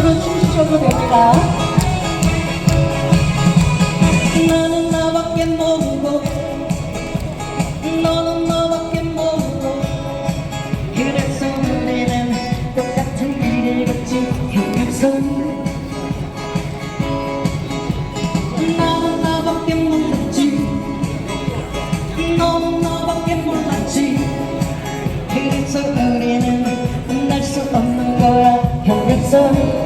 분들은 주셔도 됩니다. 나는 나밖에 모르고 너는 너밖에 모르고 그래서 우리는 똑같은 길을 걷지 평생 나는 나밖에 몰랐지 너는 너밖에 몰랐지 그래서 우리는 만날 수 없는 거야 아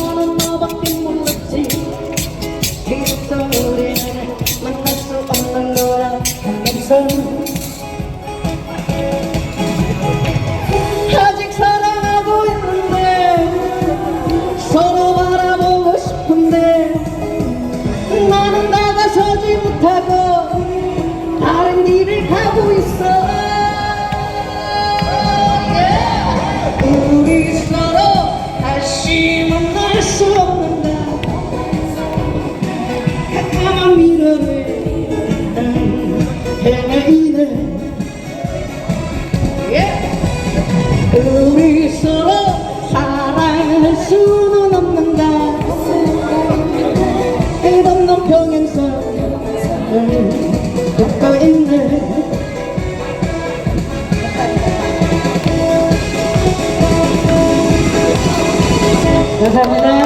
너는 너밖에 몰랐지. 그래서 우리는 만날 수 없는 거야. 항상 아직 사랑하고 있는데 서로 바라보고 싶은데 나는 나가서지 못하고 다른 길을 가고 있어 미래를 헤매이네 예. 우리 서로 사랑할 수는 없는가 끝없는 평행선을 걷고 있네 감사합니다